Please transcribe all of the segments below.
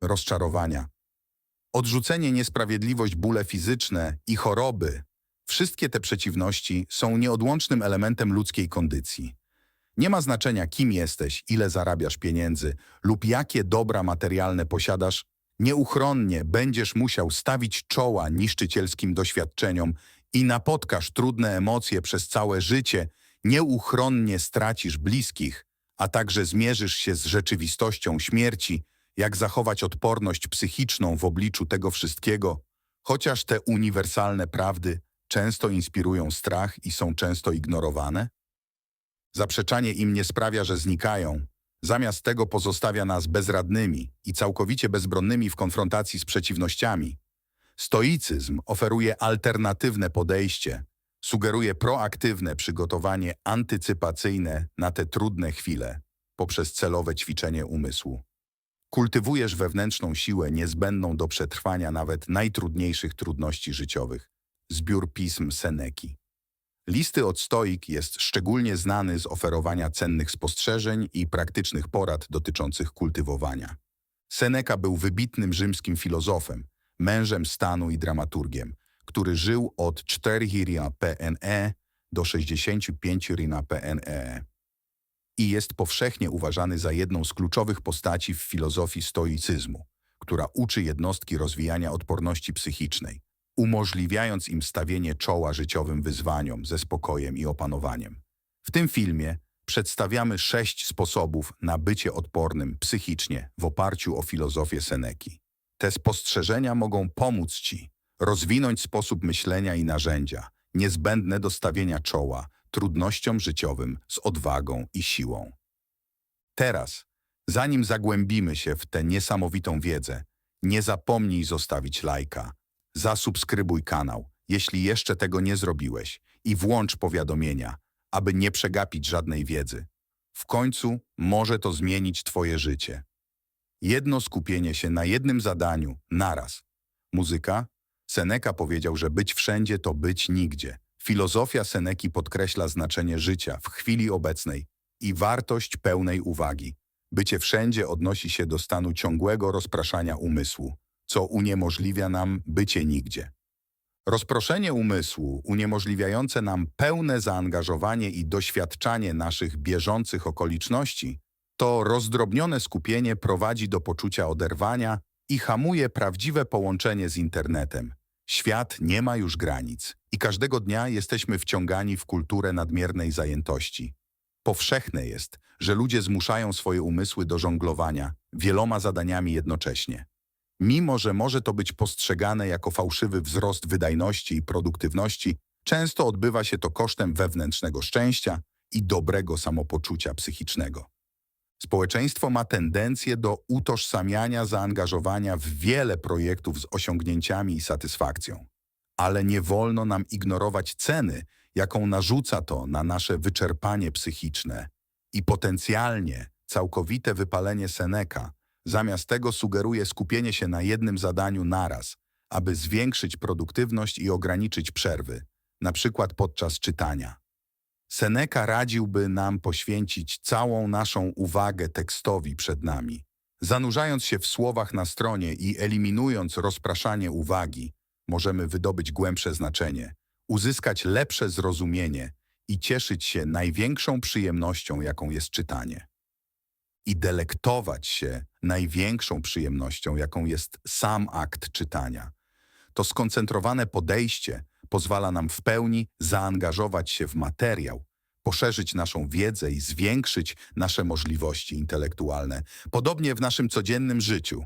rozczarowania. Odrzucenie, niesprawiedliwość, bóle fizyczne i choroby wszystkie te przeciwności są nieodłącznym elementem ludzkiej kondycji. Nie ma znaczenia, kim jesteś, ile zarabiasz pieniędzy lub jakie dobra materialne posiadasz, nieuchronnie będziesz musiał stawić czoła niszczycielskim doświadczeniom i napotkasz trudne emocje przez całe życie, nieuchronnie stracisz bliskich, a także zmierzysz się z rzeczywistością śmierci, jak zachować odporność psychiczną w obliczu tego wszystkiego, chociaż te uniwersalne prawdy często inspirują strach i są często ignorowane? Zaprzeczanie im nie sprawia, że znikają. Zamiast tego pozostawia nas bezradnymi i całkowicie bezbronnymi w konfrontacji z przeciwnościami. Stoicyzm oferuje alternatywne podejście, sugeruje proaktywne przygotowanie antycypacyjne na te trudne chwile poprzez celowe ćwiczenie umysłu. Kultywujesz wewnętrzną siłę niezbędną do przetrwania nawet najtrudniejszych trudności życiowych. Zbiór pism Seneki. Listy od stoik jest szczególnie znany z oferowania cennych spostrzeżeń i praktycznych porad dotyczących kultywowania. Seneca był wybitnym rzymskim filozofem, mężem stanu i dramaturgiem, który żył od 4 Rina PNE do 65 Rina PNE i jest powszechnie uważany za jedną z kluczowych postaci w filozofii stoicyzmu, która uczy jednostki rozwijania odporności psychicznej, umożliwiając im stawienie czoła życiowym wyzwaniom ze spokojem i opanowaniem. W tym filmie przedstawiamy sześć sposobów na bycie odpornym psychicznie w oparciu o filozofię Seneki. Te spostrzeżenia mogą pomóc Ci rozwinąć sposób myślenia i narzędzia niezbędne do stawienia czoła trudnościom życiowym z odwagą i siłą. Teraz, zanim zagłębimy się w tę niesamowitą wiedzę, nie zapomnij zostawić lajka, zasubskrybuj kanał, jeśli jeszcze tego nie zrobiłeś i włącz powiadomienia, aby nie przegapić żadnej wiedzy. W końcu może to zmienić Twoje życie. Jedno skupienie się na jednym zadaniu, naraz. Muzyka? Seneca powiedział, że być wszędzie to być nigdzie. Filozofia Seneki podkreśla znaczenie życia w chwili obecnej i wartość pełnej uwagi. Bycie wszędzie odnosi się do stanu ciągłego rozpraszania umysłu, co uniemożliwia nam bycie nigdzie. Rozproszenie umysłu, uniemożliwiające nam pełne zaangażowanie i doświadczanie naszych bieżących okoliczności, to rozdrobnione skupienie prowadzi do poczucia oderwania i hamuje prawdziwe połączenie z internetem. Świat nie ma już granic i każdego dnia jesteśmy wciągani w kulturę nadmiernej zajętości. Powszechne jest, że ludzie zmuszają swoje umysły do żonglowania wieloma zadaniami jednocześnie. Mimo, że może to być postrzegane jako fałszywy wzrost wydajności i produktywności, często odbywa się to kosztem wewnętrznego szczęścia i dobrego samopoczucia psychicznego. Społeczeństwo ma tendencję do utożsamiania zaangażowania w wiele projektów z osiągnięciami i satysfakcją. Ale nie wolno nam ignorować ceny, jaką narzuca to na nasze wyczerpanie psychiczne i potencjalnie całkowite wypalenie Seneka. Zamiast tego sugeruje skupienie się na jednym zadaniu naraz, aby zwiększyć produktywność i ograniczyć przerwy, na przykład podczas czytania. Seneca radziłby nam poświęcić całą naszą uwagę tekstowi przed nami. Zanurzając się w słowach na stronie i eliminując rozpraszanie uwagi, możemy wydobyć głębsze znaczenie, uzyskać lepsze zrozumienie i cieszyć się największą przyjemnością, jaką jest czytanie. I delektować się największą przyjemnością, jaką jest sam akt czytania. To skoncentrowane podejście pozwala nam w pełni zaangażować się w materiał, poszerzyć naszą wiedzę i zwiększyć nasze możliwości intelektualne, podobnie w naszym codziennym życiu.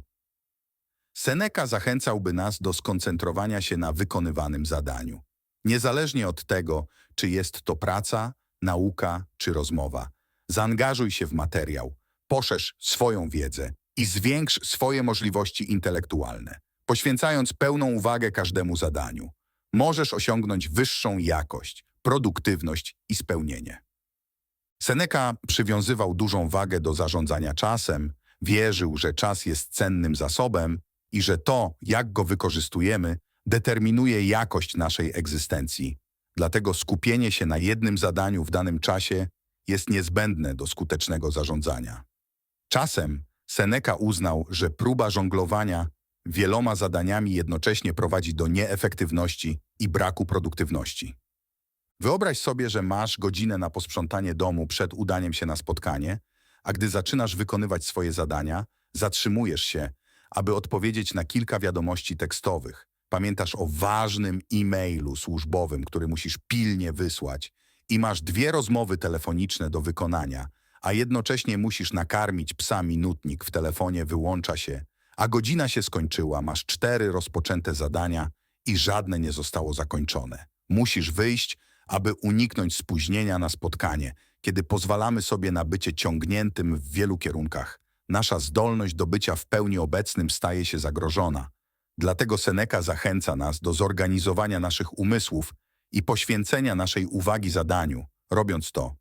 Seneca zachęcałby nas do skoncentrowania się na wykonywanym zadaniu. Niezależnie od tego, czy jest to praca, nauka czy rozmowa, zaangażuj się w materiał, poszerz swoją wiedzę i zwiększ swoje możliwości intelektualne, poświęcając pełną uwagę każdemu zadaniu możesz osiągnąć wyższą jakość, produktywność i spełnienie. Seneca przywiązywał dużą wagę do zarządzania czasem, wierzył, że czas jest cennym zasobem i że to, jak go wykorzystujemy, determinuje jakość naszej egzystencji. Dlatego skupienie się na jednym zadaniu w danym czasie jest niezbędne do skutecznego zarządzania. Czasem Seneca uznał, że próba żonglowania wieloma zadaniami jednocześnie prowadzi do nieefektywności i braku produktywności. Wyobraź sobie, że masz godzinę na posprzątanie domu przed udaniem się na spotkanie, a gdy zaczynasz wykonywać swoje zadania, zatrzymujesz się, aby odpowiedzieć na kilka wiadomości tekstowych. Pamiętasz o ważnym e-mailu służbowym, który musisz pilnie wysłać i masz dwie rozmowy telefoniczne do wykonania, a jednocześnie musisz nakarmić psa minutnik w telefonie wyłącza się, a godzina się skończyła, masz cztery rozpoczęte zadania i żadne nie zostało zakończone. Musisz wyjść, aby uniknąć spóźnienia na spotkanie, kiedy pozwalamy sobie na bycie ciągniętym w wielu kierunkach. Nasza zdolność do bycia w pełni obecnym staje się zagrożona. Dlatego Seneca zachęca nas do zorganizowania naszych umysłów i poświęcenia naszej uwagi zadaniu. Robiąc to,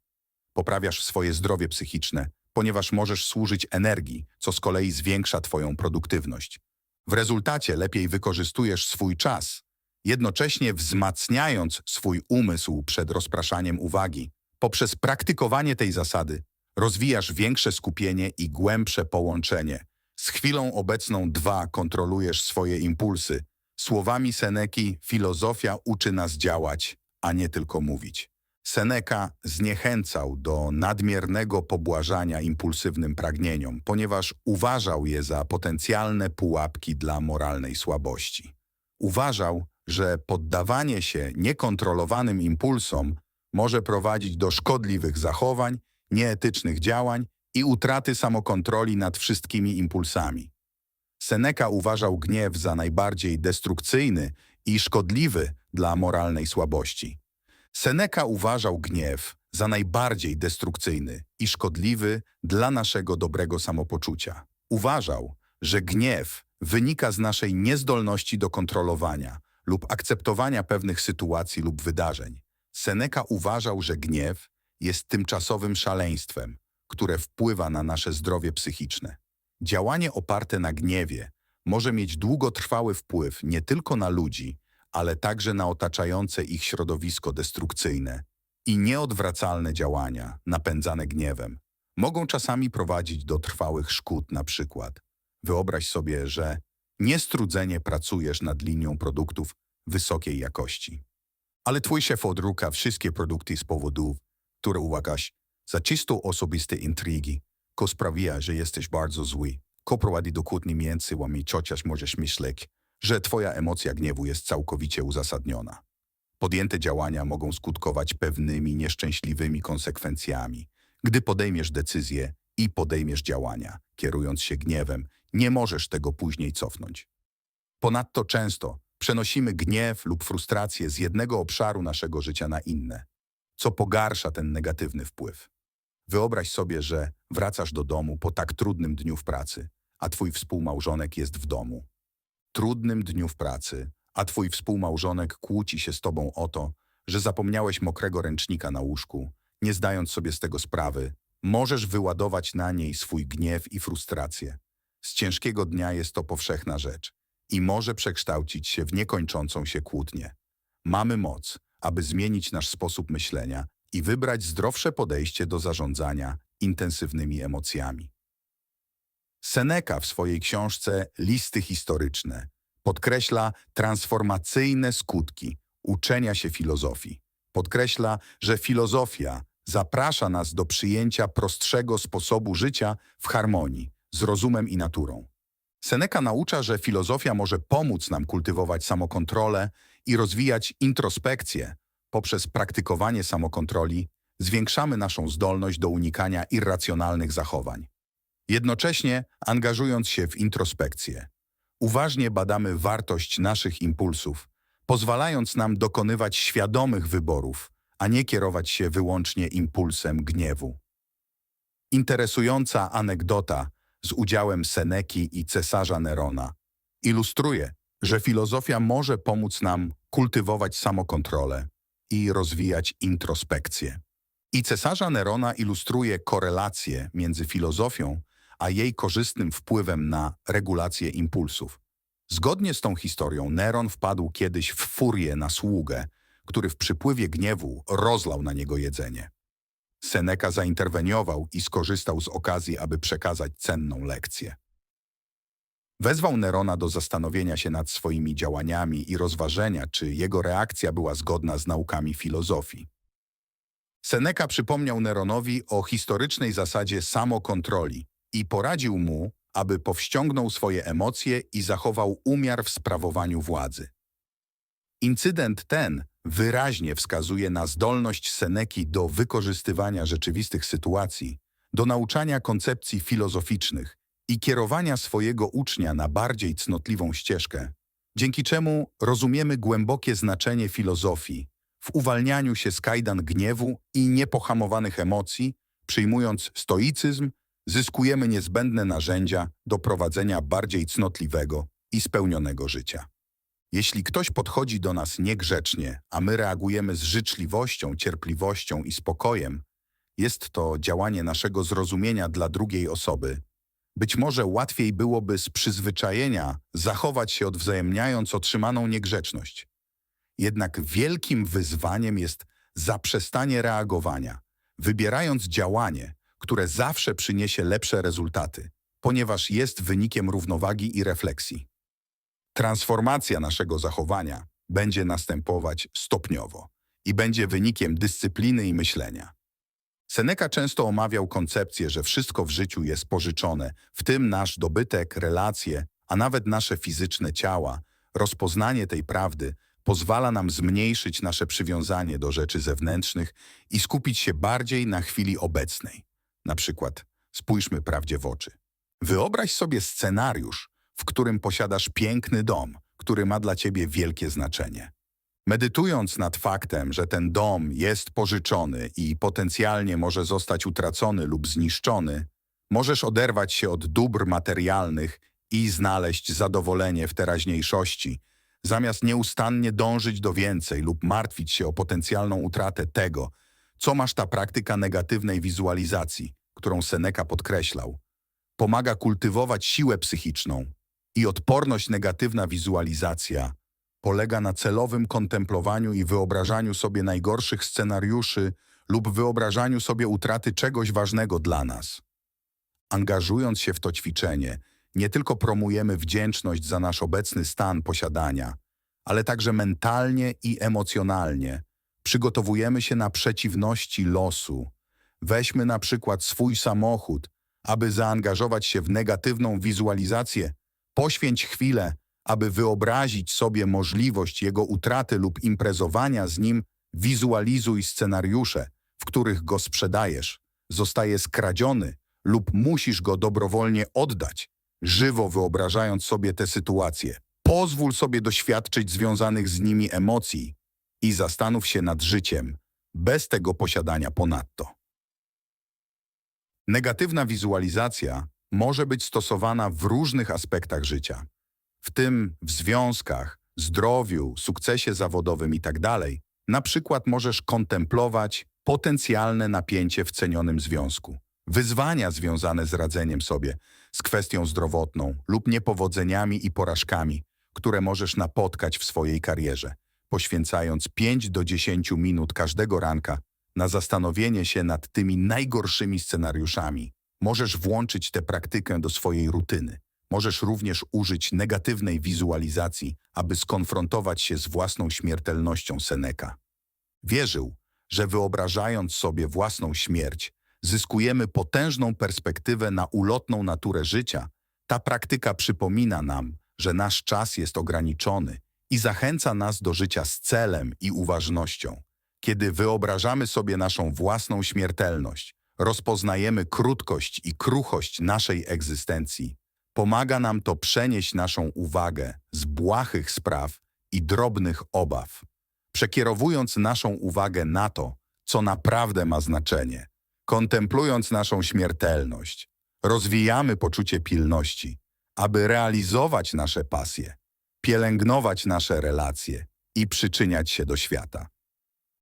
poprawiasz swoje zdrowie psychiczne, ponieważ możesz służyć energii, co z kolei zwiększa Twoją produktywność. W rezultacie lepiej wykorzystujesz swój czas, jednocześnie wzmacniając swój umysł przed rozpraszaniem uwagi. Poprzez praktykowanie tej zasady rozwijasz większe skupienie i głębsze połączenie. Z chwilą obecną dwa kontrolujesz swoje impulsy. Słowami Seneki filozofia uczy nas działać, a nie tylko mówić. Seneca zniechęcał do nadmiernego pobłażania impulsywnym pragnieniom, ponieważ uważał je za potencjalne pułapki dla moralnej słabości. Uważał, że poddawanie się niekontrolowanym impulsom może prowadzić do szkodliwych zachowań, nieetycznych działań i utraty samokontroli nad wszystkimi impulsami. Seneca uważał gniew za najbardziej destrukcyjny i szkodliwy dla moralnej słabości. Seneca uważał gniew za najbardziej destrukcyjny i szkodliwy dla naszego dobrego samopoczucia. Uważał, że gniew wynika z naszej niezdolności do kontrolowania lub akceptowania pewnych sytuacji lub wydarzeń. Seneca uważał, że gniew jest tymczasowym szaleństwem, które wpływa na nasze zdrowie psychiczne. Działanie oparte na gniewie może mieć długotrwały wpływ nie tylko na ludzi, ale także na otaczające ich środowisko destrukcyjne i nieodwracalne działania napędzane gniewem mogą czasami prowadzić do trwałych szkód na przykład. Wyobraź sobie, że niestrudzenie pracujesz nad linią produktów wysokiej jakości. Ale twój szef odruka wszystkie produkty z powodów, które uważasz za czysto osobiste intrygi, ko sprawia, że jesteś bardzo zły, ko prowadzi do kłótni między wami, chociaż możesz myśleć, że twoja emocja gniewu jest całkowicie uzasadniona. Podjęte działania mogą skutkować pewnymi nieszczęśliwymi konsekwencjami. Gdy podejmiesz decyzję i podejmiesz działania, kierując się gniewem, nie możesz tego później cofnąć. Ponadto często przenosimy gniew lub frustrację z jednego obszaru naszego życia na inne, co pogarsza ten negatywny wpływ. Wyobraź sobie, że wracasz do domu po tak trudnym dniu w pracy, a twój współmałżonek jest w domu. Trudnym dniu w pracy, a twój współmałżonek kłóci się z tobą o to, że zapomniałeś mokrego ręcznika na łóżku, nie zdając sobie z tego sprawy, możesz wyładować na niej swój gniew i frustrację. Z ciężkiego dnia jest to powszechna rzecz i może przekształcić się w niekończącą się kłótnię. Mamy moc, aby zmienić nasz sposób myślenia i wybrać zdrowsze podejście do zarządzania intensywnymi emocjami. Seneca w swojej książce Listy historyczne podkreśla transformacyjne skutki uczenia się filozofii. Podkreśla, że filozofia zaprasza nas do przyjęcia prostszego sposobu życia w harmonii z rozumem i naturą. Seneca naucza, że filozofia może pomóc nam kultywować samokontrolę i rozwijać introspekcję. Poprzez praktykowanie samokontroli zwiększamy naszą zdolność do unikania irracjonalnych zachowań. Jednocześnie angażując się w introspekcję, uważnie badamy wartość naszych impulsów, pozwalając nam dokonywać świadomych wyborów, a nie kierować się wyłącznie impulsem gniewu. Interesująca anegdota z udziałem Seneki i cesarza Nerona ilustruje, że filozofia może pomóc nam kultywować samokontrolę i rozwijać introspekcję. I cesarza Nerona ilustruje korelację między filozofią a jej korzystnym wpływem na regulację impulsów. Zgodnie z tą historią Neron wpadł kiedyś w furię na sługę, który w przypływie gniewu rozlał na niego jedzenie. Seneca zainterweniował i skorzystał z okazji, aby przekazać cenną lekcję. Wezwał Nerona do zastanowienia się nad swoimi działaniami i rozważenia, czy jego reakcja była zgodna z naukami filozofii. Seneca przypomniał Neronowi o historycznej zasadzie samokontroli i poradził mu, aby powściągnął swoje emocje i zachował umiar w sprawowaniu władzy. Incydent ten wyraźnie wskazuje na zdolność Seneki do wykorzystywania rzeczywistych sytuacji, do nauczania koncepcji filozoficznych i kierowania swojego ucznia na bardziej cnotliwą ścieżkę, dzięki czemu rozumiemy głębokie znaczenie filozofii w uwalnianiu się z kajdan gniewu i niepohamowanych emocji, przyjmując stoicyzm, zyskujemy niezbędne narzędzia do prowadzenia bardziej cnotliwego i spełnionego życia. Jeśli ktoś podchodzi do nas niegrzecznie, a my reagujemy z życzliwością, cierpliwością i spokojem, jest to działanie naszego zrozumienia dla drugiej osoby. Być może łatwiej byłoby z przyzwyczajenia zachować się odwzajemniając otrzymaną niegrzeczność. Jednak wielkim wyzwaniem jest zaprzestanie reagowania, wybierając działanie, które zawsze przyniesie lepsze rezultaty, ponieważ jest wynikiem równowagi i refleksji. Transformacja naszego zachowania będzie następować stopniowo i będzie wynikiem dyscypliny i myślenia. Seneca często omawiał koncepcję, że wszystko w życiu jest pożyczone, w tym nasz dobytek, relacje, a nawet nasze fizyczne ciała. Rozpoznanie tej prawdy pozwala nam zmniejszyć nasze przywiązanie do rzeczy zewnętrznych i skupić się bardziej na chwili obecnej. Na przykład spójrzmy prawdzie w oczy. Wyobraź sobie scenariusz, w którym posiadasz piękny dom, który ma dla ciebie wielkie znaczenie. Medytując nad faktem, że ten dom jest pożyczony i potencjalnie może zostać utracony lub zniszczony, możesz oderwać się od dóbr materialnych i znaleźć zadowolenie w teraźniejszości, zamiast nieustannie dążyć do więcej lub martwić się o potencjalną utratę tego, co masz ta praktyka negatywnej wizualizacji, którą Seneca podkreślał. Pomaga kultywować siłę psychiczną i odporność negatywna wizualizacja polega na celowym kontemplowaniu i wyobrażaniu sobie najgorszych scenariuszy lub wyobrażaniu sobie utraty czegoś ważnego dla nas. Angażując się w to ćwiczenie, nie tylko promujemy wdzięczność za nasz obecny stan posiadania, ale także mentalnie i emocjonalnie przygotowujemy się na przeciwności losu. Weźmy na przykład swój samochód, aby zaangażować się w negatywną wizualizację. Poświęć chwilę, aby wyobrazić sobie możliwość jego utraty lub imprezowania z nim, wizualizuj scenariusze, w których go sprzedajesz, zostaje skradziony lub musisz go dobrowolnie oddać, żywo wyobrażając sobie te sytuacje. Pozwól sobie doświadczyć związanych z nimi emocji i zastanów się nad życiem, bez tego posiadania ponadto. Negatywna wizualizacja może być stosowana w różnych aspektach życia, w tym w związkach, zdrowiu, sukcesie zawodowym itd. Na przykład możesz kontemplować potencjalne napięcie w cenionym związku, wyzwania związane z radzeniem sobie, z kwestią zdrowotną lub niepowodzeniami i porażkami, które możesz napotkać w swojej karierze, poświęcając 5 do 10 minut każdego ranka na zastanowienie się nad tymi najgorszymi scenariuszami. Możesz włączyć tę praktykę do swojej rutyny. Możesz również użyć negatywnej wizualizacji, aby skonfrontować się z własną śmiertelnością Seneca. Wierzył, że wyobrażając sobie własną śmierć, zyskujemy potężną perspektywę na ulotną naturę życia. Ta praktyka przypomina nam, że nasz czas jest ograniczony i zachęca nas do życia z celem i uważnością. Kiedy wyobrażamy sobie naszą własną śmiertelność, rozpoznajemy krótkość i kruchość naszej egzystencji. Pomaga nam to przenieść naszą uwagę z błahych spraw i drobnych obaw, przekierowując naszą uwagę na to, co naprawdę ma znaczenie. Kontemplując naszą śmiertelność, rozwijamy poczucie pilności, aby realizować nasze pasje, pielęgnować nasze relacje i przyczyniać się do świata.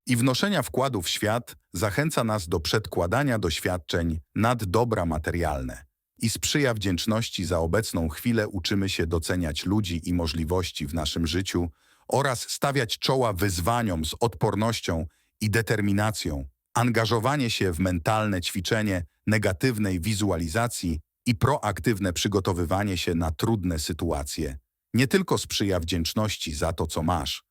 I wnoszenia wkładu w świat zachęca nas do przedkładania doświadczeń nad dobra materialne i sprzyja wdzięczności za obecną chwilę uczymy się doceniać ludzi i możliwości w naszym życiu oraz stawiać czoła wyzwaniom z odpornością i determinacją, Angażowanie się w mentalne ćwiczenie negatywnej wizualizacji i proaktywne przygotowywanie się na trudne sytuacje nie tylko sprzyja wdzięczności za to, co masz,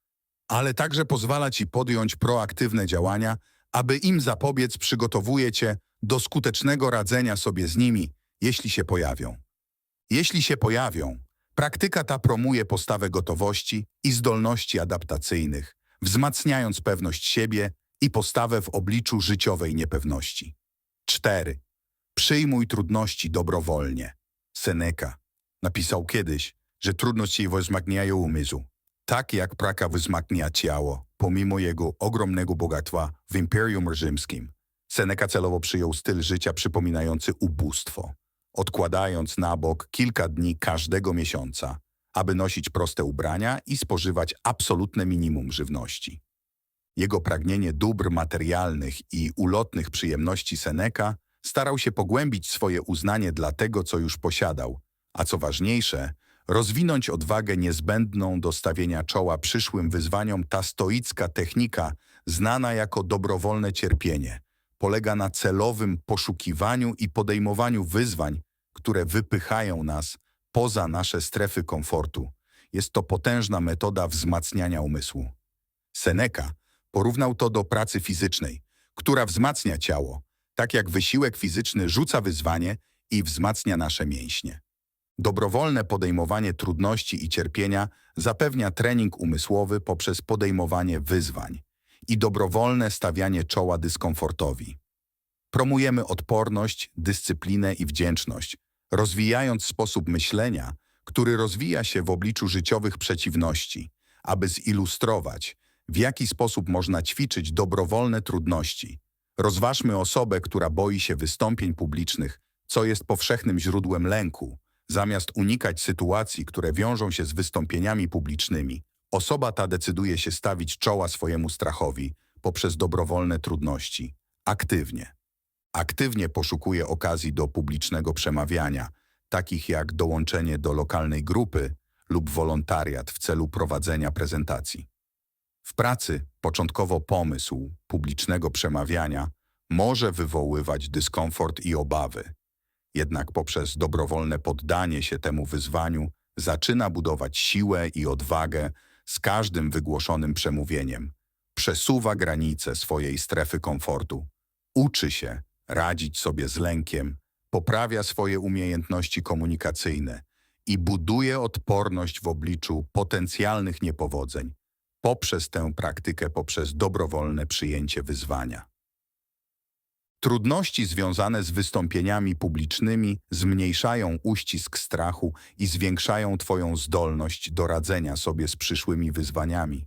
ale także pozwala ci podjąć proaktywne działania, aby im zapobiec przygotowuje cię do skutecznego radzenia sobie z nimi, jeśli się pojawią. Jeśli się pojawią, praktyka ta promuje postawę gotowości i zdolności adaptacyjnych, wzmacniając pewność siebie i postawę w obliczu życiowej niepewności. 4. Przyjmuj trudności dobrowolnie. Seneca napisał kiedyś, że trudności wzmacniają umysł, tak jak praka wzmacnia ciało, pomimo jego ogromnego bogactwa w Imperium Rzymskim. Seneca celowo przyjął styl życia przypominający ubóstwo, odkładając na bok kilka dni każdego miesiąca, aby nosić proste ubrania i spożywać absolutne minimum żywności. Jego pragnienie dóbr materialnych i ulotnych przyjemności Seneca starał się pogłębić swoje uznanie dla tego, co już posiadał, a co ważniejsze, rozwinąć odwagę niezbędną do stawienia czoła przyszłym wyzwaniom. Ta stoicka technika, znana jako dobrowolne cierpienie, polega na celowym poszukiwaniu i podejmowaniu wyzwań, które wypychają nas poza nasze strefy komfortu. Jest to potężna metoda wzmacniania umysłu. Seneca porównał to do pracy fizycznej, która wzmacnia ciało, tak jak wysiłek fizyczny rzuca wyzwanie i wzmacnia nasze mięśnie. Dobrowolne podejmowanie trudności i cierpienia zapewnia trening umysłowy poprzez podejmowanie wyzwań i dobrowolne stawianie czoła dyskomfortowi. Promujemy odporność, dyscyplinę i wdzięczność, rozwijając sposób myślenia, który rozwija się w obliczu życiowych przeciwności, aby zilustrować, w jaki sposób można ćwiczyć dobrowolne trudności. Rozważmy osobę, która boi się wystąpień publicznych, co jest powszechnym źródłem lęku, Zamiast unikać sytuacji, które wiążą się z wystąpieniami publicznymi, osoba ta decyduje się stawić czoła swojemu strachowi poprzez dobrowolne trudności, aktywnie. Aktywnie poszukuje okazji do publicznego przemawiania, takich jak dołączenie do lokalnej grupy lub wolontariat w celu prowadzenia prezentacji. W pracy początkowo pomysł publicznego przemawiania może wywoływać dyskomfort i obawy, jednak poprzez dobrowolne poddanie się temu wyzwaniu zaczyna budować siłę i odwagę z każdym wygłoszonym przemówieniem. Przesuwa granice swojej strefy komfortu. Uczy się radzić sobie z lękiem, poprawia swoje umiejętności komunikacyjne i buduje odporność w obliczu potencjalnych niepowodzeń poprzez tę praktykę, poprzez dobrowolne przyjęcie wyzwania. Trudności związane z wystąpieniami publicznymi zmniejszają uścisk strachu i zwiększają Twoją zdolność do radzenia sobie z przyszłymi wyzwaniami.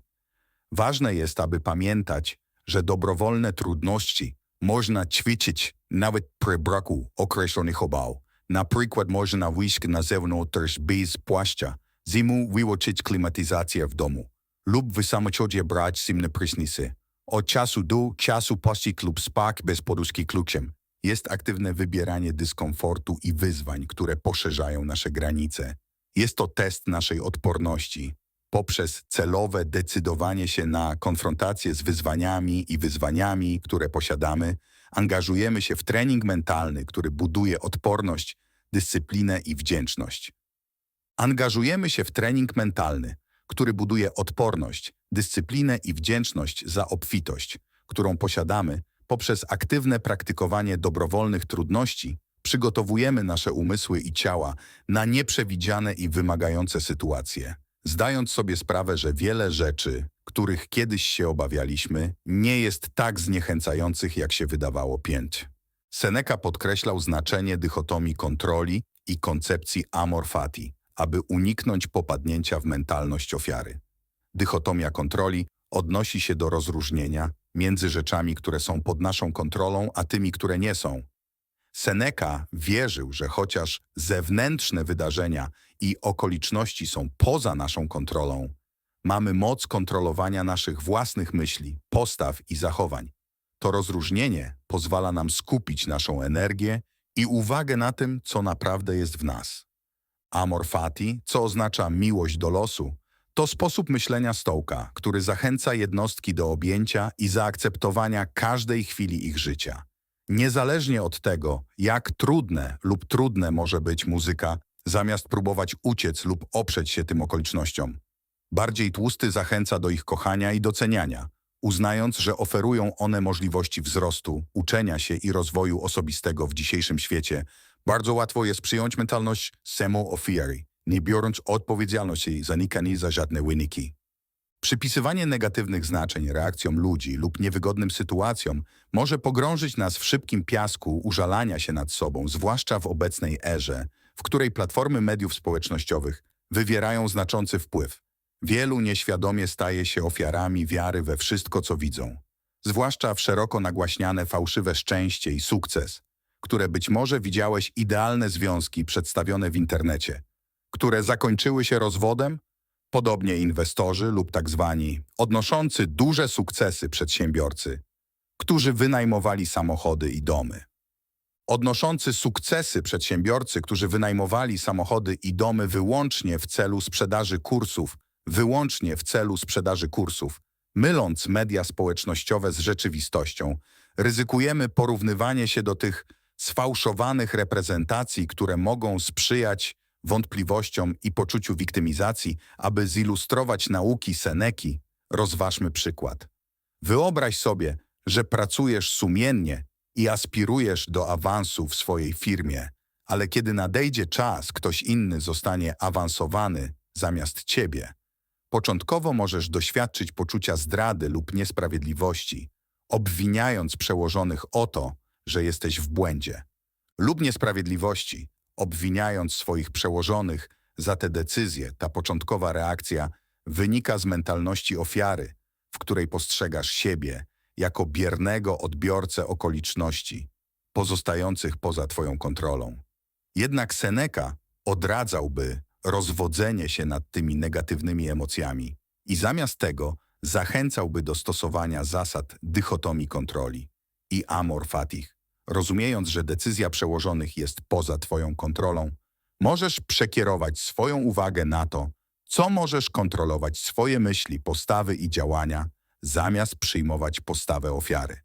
Ważne jest, aby pamiętać, że dobrowolne trudności można ćwiczyć nawet przy braku określonych obaw. Na przykład można wyjść na zewnątrz bez płaszcza, zimu wyłączyć klimatyzację w domu lub w samochodzie brać zimne prysznicy. Od czasu do czasu pościg lub spak bez poduszki kluczem. Jest aktywne wybieranie dyskomfortu i wyzwań, które poszerzają nasze granice. Jest to test naszej odporności. Poprzez celowe decydowanie się na konfrontację z wyzwaniami i wyzwaniami, które posiadamy, angażujemy się w trening mentalny, który buduje odporność, dyscyplinę i wdzięczność. Angażujemy się w trening mentalny, który buduje odporność, dyscyplinę i wdzięczność za obfitość, którą posiadamy poprzez aktywne praktykowanie dobrowolnych trudności, przygotowujemy nasze umysły i ciała na nieprzewidziane i wymagające sytuacje, zdając sobie sprawę, że wiele rzeczy, których kiedyś się obawialiśmy, nie jest tak zniechęcających, jak się wydawało pięć. Seneca podkreślał znaczenie dychotomii kontroli i koncepcji amor fati, aby uniknąć popadnięcia w mentalność ofiary. Dychotomia kontroli odnosi się do rozróżnienia między rzeczami, które są pod naszą kontrolą, a tymi, które nie są. Seneca wierzył, że chociaż zewnętrzne wydarzenia i okoliczności są poza naszą kontrolą, mamy moc kontrolowania naszych własnych myśli, postaw i zachowań. To rozróżnienie pozwala nam skupić naszą energię i uwagę na tym, co naprawdę jest w nas. Amor fati, co oznacza miłość do losu, To sposób myślenia stołka, który zachęca jednostki do objęcia i zaakceptowania każdej chwili ich życia. Niezależnie od tego, jak trudne lub trudne może być muzyka, zamiast próbować uciec lub oprzeć się tym okolicznościom. Bardziej tłusty zachęca do ich kochania i doceniania, uznając, że oferują one możliwości wzrostu, uczenia się i rozwoju osobistego w dzisiejszym świecie. Bardzo łatwo jest przyjąć mentalność semu ofiary, nie biorąc odpowiedzialności za nikanie za żadne wyniki. Przypisywanie negatywnych znaczeń reakcjom ludzi lub niewygodnym sytuacjom może pogrążyć nas w szybkim piasku użalania się nad sobą, zwłaszcza w obecnej erze, w której platformy mediów społecznościowych wywierają znaczący wpływ. Wielu nieświadomie staje się ofiarami wiary we wszystko, co widzą, zwłaszcza w szeroko nagłaśniane fałszywe szczęście i sukces, które być może widziałeś idealne związki przedstawione w internecie, które zakończyły się rozwodem, podobnie inwestorzy lub tak zwani odnoszący duże sukcesy przedsiębiorcy, którzy wynajmowali samochody i domy. Odnoszący sukcesy przedsiębiorcy, którzy wynajmowali samochody i domy wyłącznie w celu sprzedaży kursów, wyłącznie w celu sprzedaży kursów, myląc media społecznościowe z rzeczywistością, ryzykujemy porównywanie się do tych sfałszowanych reprezentacji, które mogą sprzyjać wątpliwościom i poczuciu wiktymizacji, aby zilustrować nauki Seneki, rozważmy przykład. Wyobraź sobie, że pracujesz sumiennie i aspirujesz do awansu w swojej firmie, ale kiedy nadejdzie czas, ktoś inny zostanie awansowany zamiast ciebie. Początkowo możesz doświadczyć poczucia zdrady lub niesprawiedliwości, obwiniając przełożonych o to, że jesteś w błędzie, lub niesprawiedliwości, obwiniając swoich przełożonych za te decyzje. Ta początkowa reakcja wynika z mentalności ofiary, w której postrzegasz siebie jako biernego odbiorcę okoliczności, pozostających poza twoją kontrolą. Jednak Seneca odradzałby rozwodzenie się nad tymi negatywnymi emocjami i zamiast tego zachęcałby do stosowania zasad dychotomii kontroli i amor fatih. Rozumiejąc, że decyzja przełożonych jest poza twoją kontrolą, możesz przekierować swoją uwagę na to, co możesz kontrolować swoje myśli, postawy i działania, zamiast przyjmować postawę ofiary.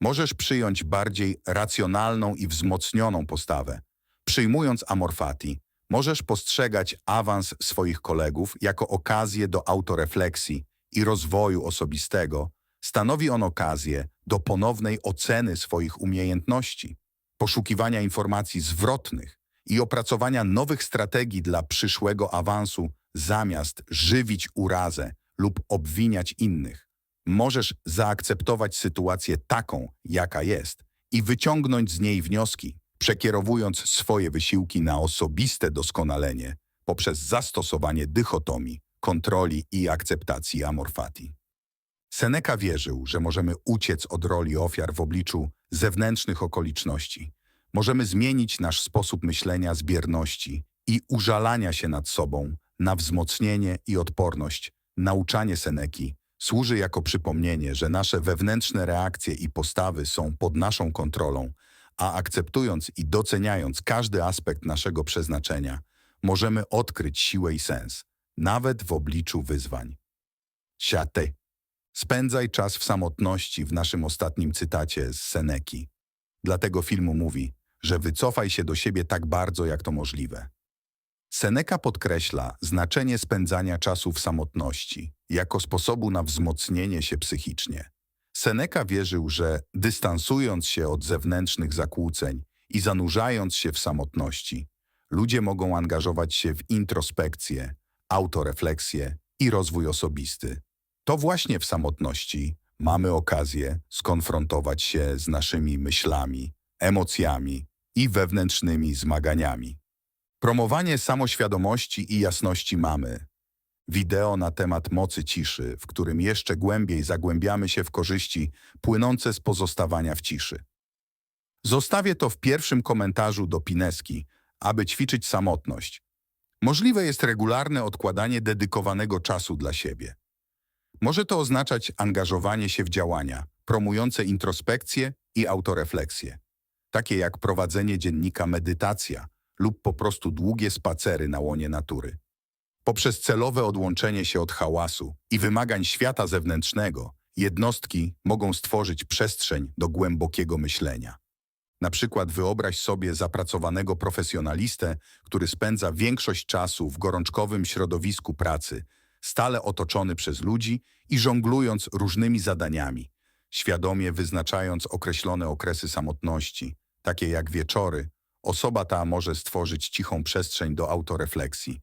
Możesz przyjąć bardziej racjonalną i wzmocnioną postawę. Przyjmując amorfati, możesz postrzegać awans swoich kolegów jako okazję do autorefleksji i rozwoju osobistego. Stanowi on okazję do ponownej oceny swoich umiejętności, poszukiwania informacji zwrotnych i opracowania nowych strategii dla przyszłego awansu zamiast żywić urazę lub obwiniać innych. Możesz zaakceptować sytuację taką, jaka jest i wyciągnąć z niej wnioski, przekierowując swoje wysiłki na osobiste doskonalenie poprzez zastosowanie dychotomii, kontroli i akceptacji amorfati. Seneca wierzył, że możemy uciec od roli ofiar w obliczu zewnętrznych okoliczności. Możemy zmienić nasz sposób myślenia z bierności i użalania się nad sobą na wzmocnienie i odporność. Nauczanie Seneki służy jako przypomnienie, że nasze wewnętrzne reakcje i postawy są pod naszą kontrolą, a akceptując i doceniając każdy aspekt naszego przeznaczenia, możemy odkryć siłę i sens, nawet w obliczu wyzwań. Siate. Spędzaj czas w samotności w naszym ostatnim cytacie z Seneki. Dlatego filmu mówi, że wycofaj się do siebie tak bardzo, jak to możliwe. Seneca podkreśla znaczenie spędzania czasu w samotności jako sposobu na wzmocnienie się psychicznie. Seneca wierzył, że dystansując się od zewnętrznych zakłóceń i zanurzając się w samotności, ludzie mogą angażować się w introspekcję, autorefleksję i rozwój osobisty. To właśnie w samotności mamy okazję skonfrontować się z naszymi myślami, emocjami i wewnętrznymi zmaganiami. Promowanie samoświadomości i jasności mamy. Wideo na temat mocy ciszy, w którym jeszcze głębiej zagłębiamy się w korzyści płynące z pozostawania w ciszy. Zostawię to w pierwszym komentarzu do Pineski, aby ćwiczyć samotność. Możliwe jest regularne odkładanie dedykowanego czasu dla siebie. Może to oznaczać angażowanie się w działania promujące introspekcję i autorefleksję, takie jak prowadzenie dziennika medytacja lub po prostu długie spacery na łonie natury. Poprzez celowe odłączenie się od hałasu i wymagań świata zewnętrznego, jednostki mogą stworzyć przestrzeń do głębokiego myślenia. Na przykład wyobraź sobie zapracowanego profesjonalistę, który spędza większość czasu w gorączkowym środowisku pracy, stale otoczony przez ludzi i żonglując różnymi zadaniami, świadomie wyznaczając określone okresy samotności, takie jak wieczory, osoba ta może stworzyć cichą przestrzeń do autorefleksji.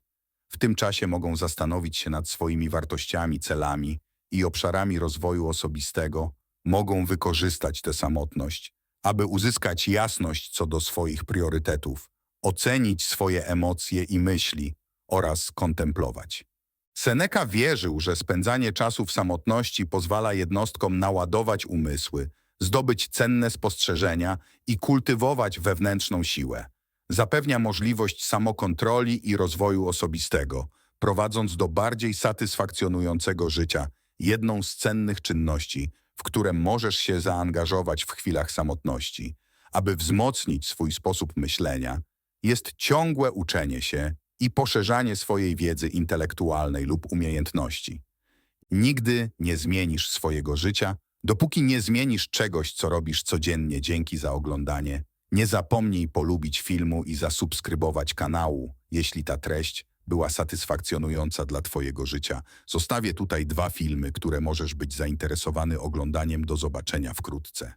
W tym czasie mogą zastanowić się nad swoimi wartościami, celami i obszarami rozwoju osobistego, mogą wykorzystać tę samotność, aby uzyskać jasność co do swoich priorytetów, ocenić swoje emocje i myśli oraz kontemplować. Seneca wierzył, że spędzanie czasu w samotności pozwala jednostkom naładować umysły, zdobyć cenne spostrzeżenia i kultywować wewnętrzną siłę. Zapewnia możliwość samokontroli i rozwoju osobistego, prowadząc do bardziej satysfakcjonującego życia. Jedną z cennych czynności, w które możesz się zaangażować w chwilach samotności, aby wzmocnić swój sposób myślenia, jest ciągłe uczenie się i poszerzanie swojej wiedzy intelektualnej lub umiejętności. Nigdy nie zmienisz swojego życia, dopóki nie zmienisz czegoś, co robisz codziennie dzięki za oglądanie. Nie zapomnij polubić filmu i zasubskrybować kanału, jeśli ta treść była satysfakcjonująca dla Twojego życia. Zostawię tutaj dwa filmy, które możesz być zainteresowany oglądaniem. Do zobaczenia wkrótce.